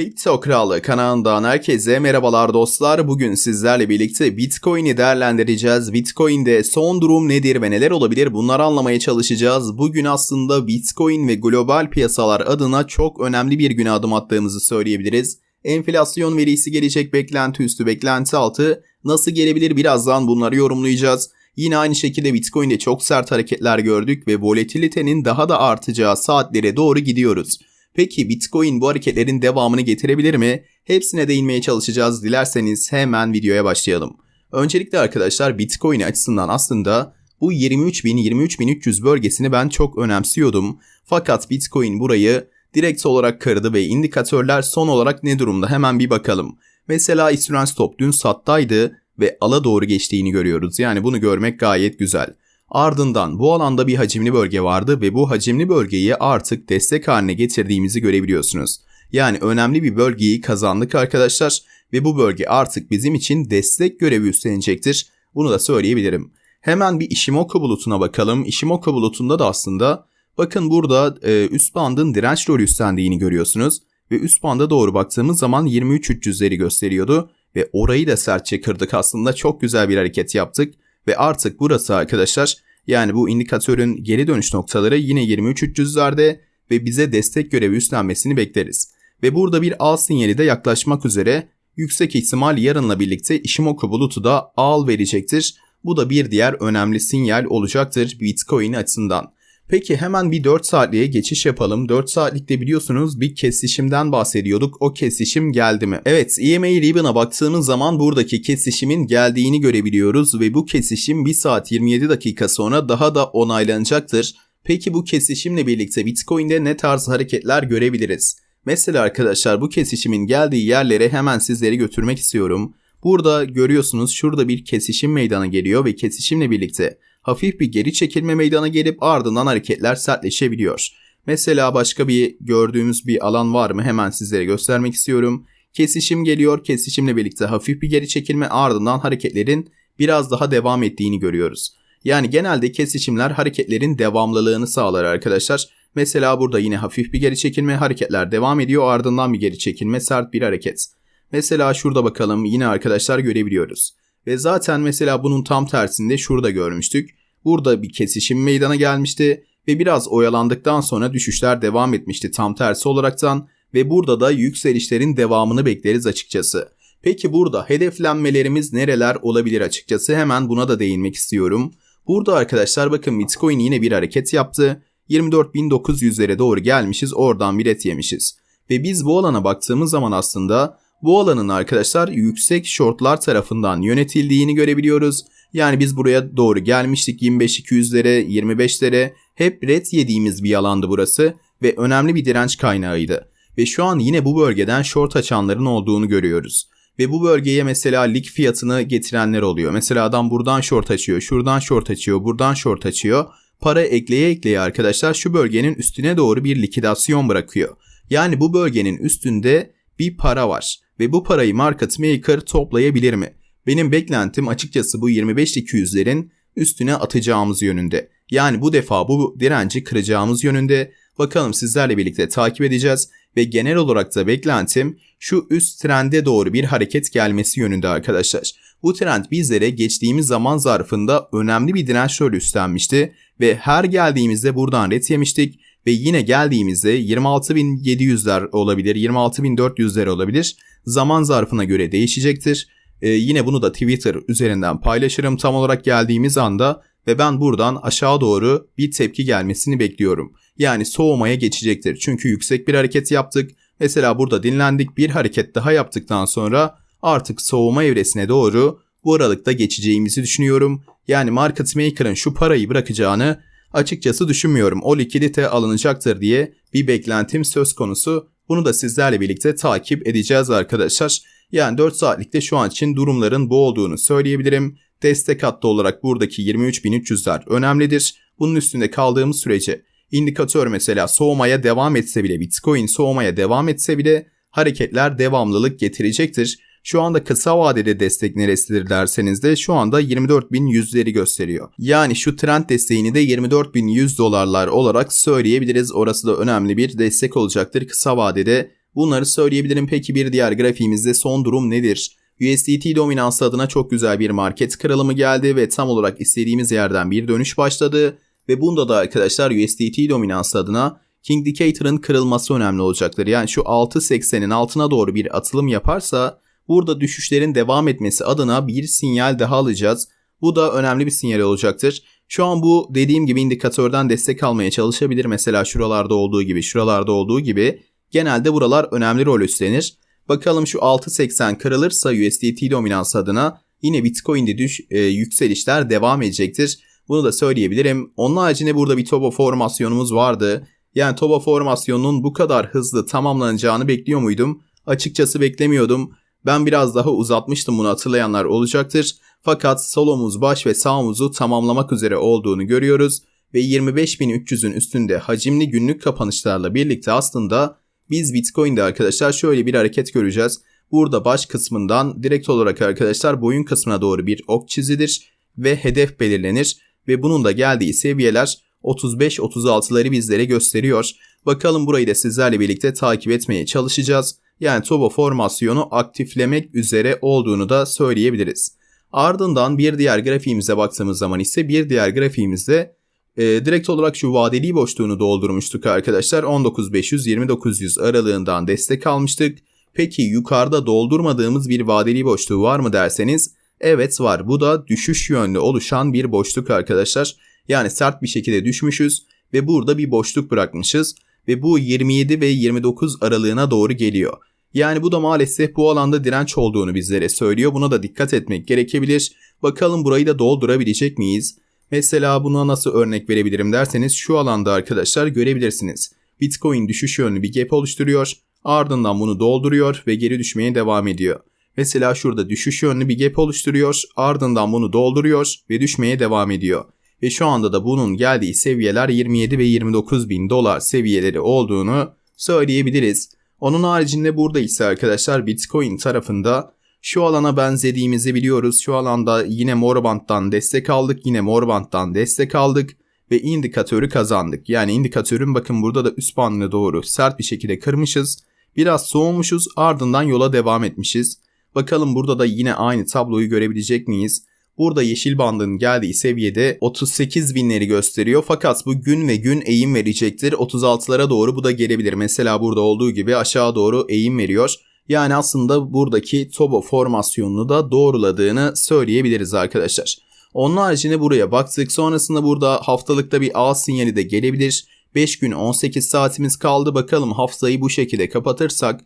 Kripto Kralı kanalından herkese merhabalar dostlar. Bugün sizlerle birlikte Bitcoin'i değerlendireceğiz. Bitcoin'de son durum nedir ve neler olabilir bunları anlamaya çalışacağız. Bugün aslında Bitcoin ve global piyasalar adına çok önemli bir güne adım attığımızı söyleyebiliriz. Enflasyon verisi gelecek beklenti üstü beklenti altı nasıl gelebilir birazdan bunları yorumlayacağız. Yine aynı şekilde Bitcoin'de çok sert hareketler gördük ve volatilitenin daha da artacağı saatlere doğru gidiyoruz. Peki Bitcoin bu hareketlerin devamını getirebilir mi? Hepsine değinmeye çalışacağız. Dilerseniz hemen videoya başlayalım. Öncelikle arkadaşlar Bitcoin açısından aslında bu 23.000-23.300 bölgesini ben çok önemsiyordum. Fakat Bitcoin burayı direkt olarak kırdı ve indikatörler son olarak ne durumda hemen bir bakalım. Mesela İsrail Stop dün sattaydı ve ala doğru geçtiğini görüyoruz. Yani bunu görmek gayet güzel. Ardından bu alanda bir hacimli bölge vardı ve bu hacimli bölgeyi artık destek haline getirdiğimizi görebiliyorsunuz. Yani önemli bir bölgeyi kazandık arkadaşlar ve bu bölge artık bizim için destek görevi üstlenecektir. Bunu da söyleyebilirim. Hemen bir Ishimoku bulutuna bakalım. Ishimoku bulutunda da aslında bakın burada e, üst bandın direnç rolü üstlendiğini görüyorsunuz. Ve üst banda doğru baktığımız zaman 23.300'leri gösteriyordu. Ve orayı da sertçe kırdık aslında çok güzel bir hareket yaptık. Ve artık burası arkadaşlar yani bu indikatörün geri dönüş noktaları yine 23.300'lerde ve bize destek görevi üstlenmesini bekleriz. Ve burada bir al sinyali de yaklaşmak üzere yüksek ihtimal yarınla birlikte Ishimoku bulutu da al verecektir. Bu da bir diğer önemli sinyal olacaktır Bitcoin açısından. Peki hemen bir 4 saatliğe geçiş yapalım. 4 saatlikte biliyorsunuz bir kesişimden bahsediyorduk. O kesişim geldi mi? Evet EMA Ribbon'a baktığımız zaman buradaki kesişimin geldiğini görebiliyoruz ve bu kesişim 1 saat 27 dakika sonra daha da onaylanacaktır. Peki bu kesişimle birlikte Bitcoin'de ne tarz hareketler görebiliriz? Mesela arkadaşlar bu kesişimin geldiği yerlere hemen sizleri götürmek istiyorum. Burada görüyorsunuz şurada bir kesişim meydana geliyor ve kesişimle birlikte hafif bir geri çekilme meydana gelip ardından hareketler sertleşebiliyor. Mesela başka bir gördüğümüz bir alan var mı? Hemen sizlere göstermek istiyorum. Kesişim geliyor. Kesişimle birlikte hafif bir geri çekilme ardından hareketlerin biraz daha devam ettiğini görüyoruz. Yani genelde kesişimler hareketlerin devamlılığını sağlar arkadaşlar. Mesela burada yine hafif bir geri çekilme hareketler devam ediyor ardından bir geri çekilme sert bir hareket. Mesela şurada bakalım yine arkadaşlar görebiliyoruz. Ve zaten mesela bunun tam tersinde şurada görmüştük. Burada bir kesişim meydana gelmişti ve biraz oyalandıktan sonra düşüşler devam etmişti tam tersi olaraktan ve burada da yükselişlerin devamını bekleriz açıkçası. Peki burada hedeflenmelerimiz nereler olabilir açıkçası hemen buna da değinmek istiyorum. Burada arkadaşlar bakın Bitcoin yine bir hareket yaptı. 24.900'lere doğru gelmişiz oradan bir et yemişiz. Ve biz bu alana baktığımız zaman aslında bu alanın arkadaşlar yüksek shortlar tarafından yönetildiğini görebiliyoruz. Yani biz buraya doğru gelmiştik 25-200'lere 25'lere hep red yediğimiz bir alandı burası ve önemli bir direnç kaynağıydı. Ve şu an yine bu bölgeden short açanların olduğunu görüyoruz. Ve bu bölgeye mesela lig fiyatını getirenler oluyor. Mesela adam buradan short açıyor, şuradan short açıyor, buradan short açıyor. Para ekleye ekleye arkadaşlar şu bölgenin üstüne doğru bir likidasyon bırakıyor. Yani bu bölgenin üstünde bir para var ve bu parayı market maker toplayabilir mi? Benim beklentim açıkçası bu 25-200'lerin üstüne atacağımız yönünde. Yani bu defa bu direnci kıracağımız yönünde. Bakalım sizlerle birlikte takip edeceğiz ve genel olarak da beklentim şu üst trende doğru bir hareket gelmesi yönünde arkadaşlar. Bu trend bizlere geçtiğimiz zaman zarfında önemli bir direnç rolü üstlenmişti ve her geldiğimizde buradan ret yemiştik ve yine geldiğimizde 26.700'ler olabilir, 26.400'ler olabilir. Zaman zarfına göre değişecektir. Ee, yine bunu da Twitter üzerinden paylaşırım tam olarak geldiğimiz anda ve ben buradan aşağı doğru bir tepki gelmesini bekliyorum. Yani soğumaya geçecektir. Çünkü yüksek bir hareket yaptık. Mesela burada dinlendik bir hareket daha yaptıktan sonra artık soğuma evresine doğru bu aralıkta geçeceğimizi düşünüyorum. Yani market maker'ın şu parayı bırakacağını açıkçası düşünmüyorum. O likidite alınacaktır diye bir beklentim söz konusu. Bunu da sizlerle birlikte takip edeceğiz arkadaşlar. Yani 4 saatlikte şu an için durumların bu olduğunu söyleyebilirim. Destek hattı olarak buradaki 23.300'ler önemlidir. Bunun üstünde kaldığımız sürece indikatör mesela soğumaya devam etse bile Bitcoin soğumaya devam etse bile hareketler devamlılık getirecektir. Şu anda kısa vadede destek neresidir derseniz de şu anda 24.100'leri gösteriyor. Yani şu trend desteğini de 24.100 dolarlar olarak söyleyebiliriz. Orası da önemli bir destek olacaktır kısa vadede. Bunları söyleyebilirim. Peki bir diğer grafiğimizde son durum nedir? USDT dominansı adına çok güzel bir market kırılımı geldi ve tam olarak istediğimiz yerden bir dönüş başladı. Ve bunda da arkadaşlar USDT dominansı adına King Indicator'ın kırılması önemli olacaktır. Yani şu 6.80'in altına doğru bir atılım yaparsa burada düşüşlerin devam etmesi adına bir sinyal daha alacağız. Bu da önemli bir sinyal olacaktır. Şu an bu dediğim gibi indikatörden destek almaya çalışabilir. Mesela şuralarda olduğu gibi, şuralarda olduğu gibi genelde buralar önemli rol üstlenir. Bakalım şu 6.80 kırılırsa USDT dominans adına yine Bitcoin'de düş, e, yükselişler devam edecektir. Bunu da söyleyebilirim. Onun haricinde burada bir Tobo formasyonumuz vardı. Yani Tobo formasyonunun bu kadar hızlı tamamlanacağını bekliyor muydum? Açıkçası beklemiyordum. Ben biraz daha uzatmıştım bunu hatırlayanlar olacaktır. Fakat sol baş ve sağ omuzu tamamlamak üzere olduğunu görüyoruz ve 25.300'ün üstünde hacimli günlük kapanışlarla birlikte aslında biz Bitcoin'de arkadaşlar şöyle bir hareket göreceğiz. Burada baş kısmından direkt olarak arkadaşlar boyun kısmına doğru bir ok çizilir ve hedef belirlenir ve bunun da geldiği seviyeler 35-36'ları bizlere gösteriyor. Bakalım burayı da sizlerle birlikte takip etmeye çalışacağız. Yani Tobo formasyonu aktiflemek üzere olduğunu da söyleyebiliriz. Ardından bir diğer grafiğimize baktığımız zaman ise bir diğer grafiğimizde e, direkt olarak şu vadeli boşluğunu doldurmuştuk arkadaşlar. 19.500-2900 aralığından destek almıştık. Peki yukarıda doldurmadığımız bir vadeli boşluğu var mı derseniz evet var. Bu da düşüş yönlü oluşan bir boşluk arkadaşlar. Yani sert bir şekilde düşmüşüz ve burada bir boşluk bırakmışız ve bu 27 ve 29 aralığına doğru geliyor. Yani bu da maalesef bu alanda direnç olduğunu bizlere söylüyor. Buna da dikkat etmek gerekebilir. Bakalım burayı da doldurabilecek miyiz? Mesela buna nasıl örnek verebilirim derseniz şu alanda arkadaşlar görebilirsiniz. Bitcoin düşüş yönlü bir gap oluşturuyor. Ardından bunu dolduruyor ve geri düşmeye devam ediyor. Mesela şurada düşüş yönlü bir gap oluşturuyor. Ardından bunu dolduruyor ve düşmeye devam ediyor. Ve şu anda da bunun geldiği seviyeler 27 ve 29 bin dolar seviyeleri olduğunu söyleyebiliriz. Onun haricinde burada ise arkadaşlar Bitcoin tarafında şu alana benzediğimizi biliyoruz. Şu alanda yine Morbant'tan destek aldık. Yine Morbant'tan destek aldık ve indikatörü kazandık. Yani indikatörün bakın burada da üst bandına doğru sert bir şekilde kırmışız. Biraz soğumuşuz ardından yola devam etmişiz. Bakalım burada da yine aynı tabloyu görebilecek miyiz? Burada yeşil bandın geldiği seviyede 38 binleri gösteriyor. Fakat bu gün ve gün eğim verecektir. 36'lara doğru bu da gelebilir. Mesela burada olduğu gibi aşağı doğru eğim veriyor. Yani aslında buradaki Tobo formasyonunu da doğruladığını söyleyebiliriz arkadaşlar. Onun haricinde buraya baktık. Sonrasında burada haftalıkta bir A sinyali de gelebilir. 5 gün 18 saatimiz kaldı. Bakalım haftayı bu şekilde kapatırsak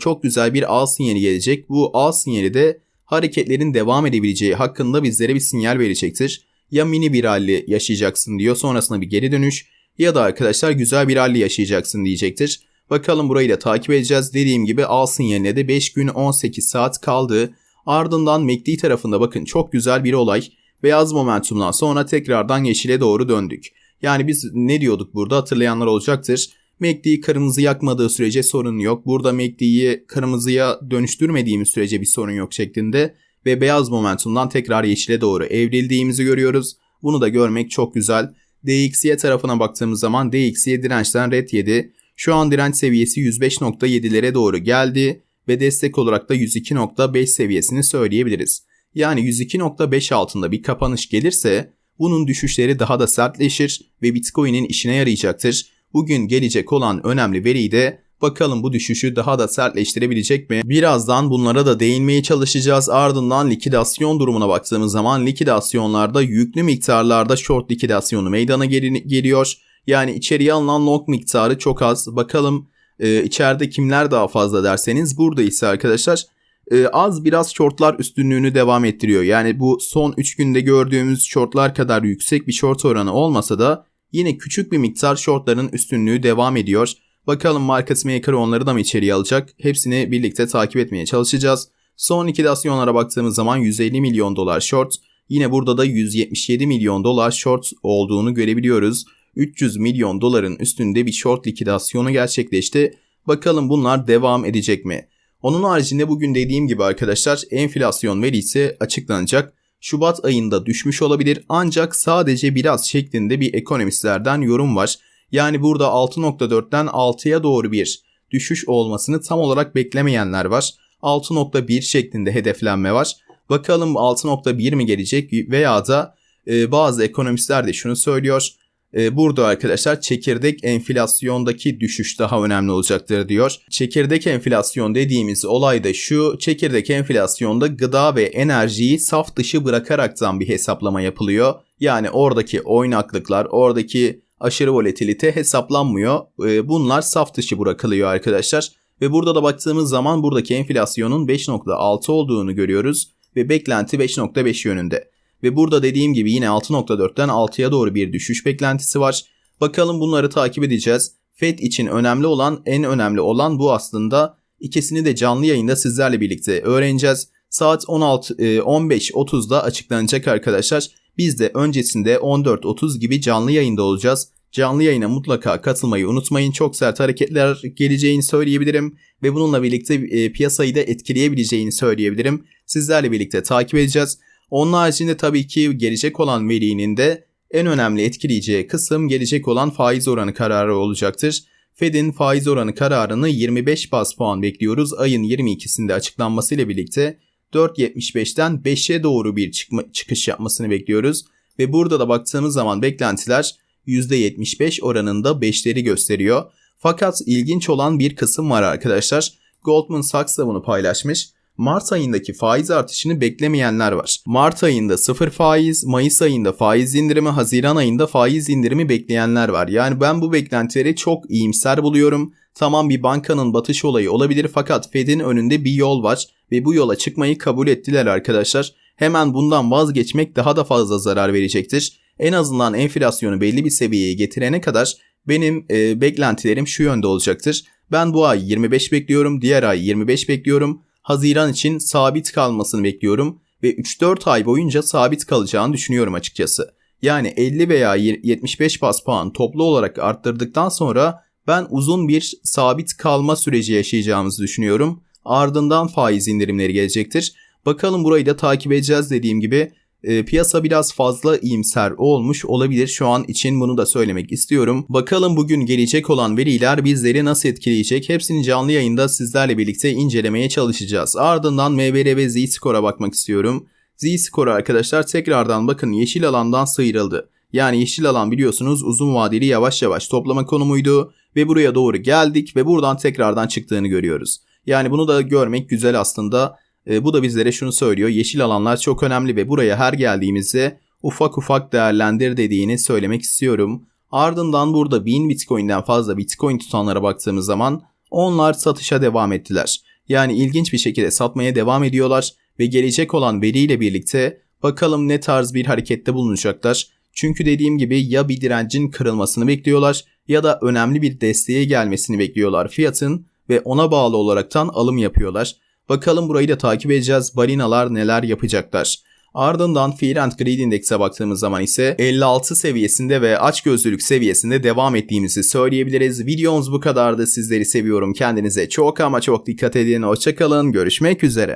çok güzel bir A sinyali gelecek. Bu A sinyali de hareketlerin devam edebileceği hakkında bizlere bir sinyal verecektir. Ya mini bir rally yaşayacaksın diyor sonrasında bir geri dönüş ya da arkadaşlar güzel bir rally yaşayacaksın diyecektir. Bakalım burayı da takip edeceğiz. Dediğim gibi al sinyaline de 5 gün 18 saat kaldı. Ardından MACD tarafında bakın çok güzel bir olay. Beyaz momentumdan sonra tekrardan yeşile doğru döndük. Yani biz ne diyorduk burada hatırlayanlar olacaktır. MACD'yi kırmızı yakmadığı sürece sorun yok. Burada MACD'yi kırmızıya dönüştürmediğimiz sürece bir sorun yok şeklinde ve beyaz momentumdan tekrar yeşile doğru evrildiğimizi görüyoruz. Bunu da görmek çok güzel. DXY tarafına baktığımız zaman DXY dirençten red yedi. Şu an direnç seviyesi 105.7'lere doğru geldi ve destek olarak da 102.5 seviyesini söyleyebiliriz. Yani 102.5 altında bir kapanış gelirse bunun düşüşleri daha da sertleşir ve Bitcoin'in işine yarayacaktır. Bugün gelecek olan önemli veriyi de bakalım bu düşüşü daha da sertleştirebilecek mi? Birazdan bunlara da değinmeye çalışacağız. Ardından likidasyon durumuna baktığımız zaman likidasyonlarda yüklü miktarlarda short likidasyonu meydana geliyor. Yani içeriye alınan long miktarı çok az. Bakalım e, içeride kimler daha fazla derseniz burada ise arkadaşlar e, az biraz shortlar üstünlüğünü devam ettiriyor. Yani bu son 3 günde gördüğümüz shortlar kadar yüksek bir short oranı olmasa da Yine küçük bir miktar shortların üstünlüğü devam ediyor. Bakalım market maker onları da mı içeriye alacak? Hepsini birlikte takip etmeye çalışacağız. Son likidasyonlara baktığımız zaman 150 milyon dolar short. Yine burada da 177 milyon dolar short olduğunu görebiliyoruz. 300 milyon doların üstünde bir short likidasyonu gerçekleşti. Bakalım bunlar devam edecek mi? Onun haricinde bugün dediğim gibi arkadaşlar enflasyon verisi açıklanacak. Şubat ayında düşmüş olabilir ancak sadece biraz şeklinde bir ekonomistlerden yorum var. Yani burada 6.4'ten 6'ya doğru bir düşüş olmasını tam olarak beklemeyenler var. 6.1 şeklinde hedeflenme var. Bakalım 6.1 mi gelecek veya da e, bazı ekonomistler de şunu söylüyor. E, burada arkadaşlar çekirdek enflasyondaki düşüş daha önemli olacaktır diyor. Çekirdek enflasyon dediğimiz olay da şu. Çekirdek enflasyonda gıda ve enerjiyi saf dışı bırakaraktan bir hesaplama yapılıyor. Yani oradaki oynaklıklar, oradaki aşırı volatilite hesaplanmıyor. E, bunlar saf dışı bırakılıyor arkadaşlar. Ve burada da baktığımız zaman buradaki enflasyonun 5.6 olduğunu görüyoruz ve beklenti 5.5 yönünde. Ve burada dediğim gibi yine 6.4'ten 6'ya doğru bir düşüş beklentisi var. Bakalım bunları takip edeceğiz. FED için önemli olan, en önemli olan bu aslında. İkisini de canlı yayında sizlerle birlikte öğreneceğiz. Saat 16 15.30'da açıklanacak arkadaşlar. Biz de öncesinde 14.30 gibi canlı yayında olacağız. Canlı yayına mutlaka katılmayı unutmayın. Çok sert hareketler geleceğini söyleyebilirim ve bununla birlikte e, piyasayı da etkileyebileceğini söyleyebilirim. Sizlerle birlikte takip edeceğiz. Onun haricinde tabii ki gelecek olan verinin de en önemli etkileyeceği kısım gelecek olan faiz oranı kararı olacaktır. Fed'in faiz oranı kararını 25 bas puan bekliyoruz. Ayın 22'sinde açıklanmasıyla birlikte 4.75'ten 5'e doğru bir çıkma, çıkış yapmasını bekliyoruz. Ve burada da baktığımız zaman beklentiler %75 oranında 5'leri gösteriyor. Fakat ilginç olan bir kısım var arkadaşlar. Goldman Sachs da bunu paylaşmış. Mart ayındaki faiz artışını beklemeyenler var. Mart ayında sıfır faiz, Mayıs ayında faiz indirimi, Haziran ayında faiz indirimi bekleyenler var. Yani ben bu beklentileri çok iyimser buluyorum. Tamam bir bankanın batış olayı olabilir fakat Fed'in önünde bir yol var ve bu yola çıkmayı kabul ettiler arkadaşlar. Hemen bundan vazgeçmek daha da fazla zarar verecektir. En azından enflasyonu belli bir seviyeye getirene kadar benim e, beklentilerim şu yönde olacaktır. Ben bu ay 25 bekliyorum, diğer ay 25 bekliyorum. Haziran için sabit kalmasını bekliyorum ve 3-4 ay boyunca sabit kalacağını düşünüyorum açıkçası. Yani 50 veya 75 bas puan toplu olarak arttırdıktan sonra ben uzun bir sabit kalma süreci yaşayacağımızı düşünüyorum. Ardından faiz indirimleri gelecektir. Bakalım burayı da takip edeceğiz dediğim gibi. E, piyasa biraz fazla iyimser olmuş olabilir şu an için bunu da söylemek istiyorum. Bakalım bugün gelecek olan veriler bizleri nasıl etkileyecek hepsini canlı yayında sizlerle birlikte incelemeye çalışacağız. Ardından MBR ve Z-Score'a bakmak istiyorum. Z-Score arkadaşlar tekrardan bakın yeşil alandan sıyrıldı. Yani yeşil alan biliyorsunuz uzun vadeli yavaş yavaş toplama konumuydu ve buraya doğru geldik ve buradan tekrardan çıktığını görüyoruz. Yani bunu da görmek güzel aslında. E, bu da bizlere şunu söylüyor. Yeşil alanlar çok önemli ve buraya her geldiğimizde ufak ufak değerlendir dediğini söylemek istiyorum. Ardından burada 1000 Bitcoin'den fazla Bitcoin tutanlara baktığımız zaman onlar satışa devam ettiler. Yani ilginç bir şekilde satmaya devam ediyorlar ve gelecek olan veriyle birlikte bakalım ne tarz bir harekette bulunacaklar. Çünkü dediğim gibi ya bir direncin kırılmasını bekliyorlar ya da önemli bir desteğe gelmesini bekliyorlar fiyatın ve ona bağlı olaraktan alım yapıyorlar. Bakalım burayı da takip edeceğiz. Balinalar neler yapacaklar. Ardından Fear and Greed Index'e baktığımız zaman ise 56 seviyesinde ve açgözlülük seviyesinde devam ettiğimizi söyleyebiliriz. Videomuz bu kadardı. Sizleri seviyorum. Kendinize çok ama çok dikkat edin. Hoşçakalın. Görüşmek üzere.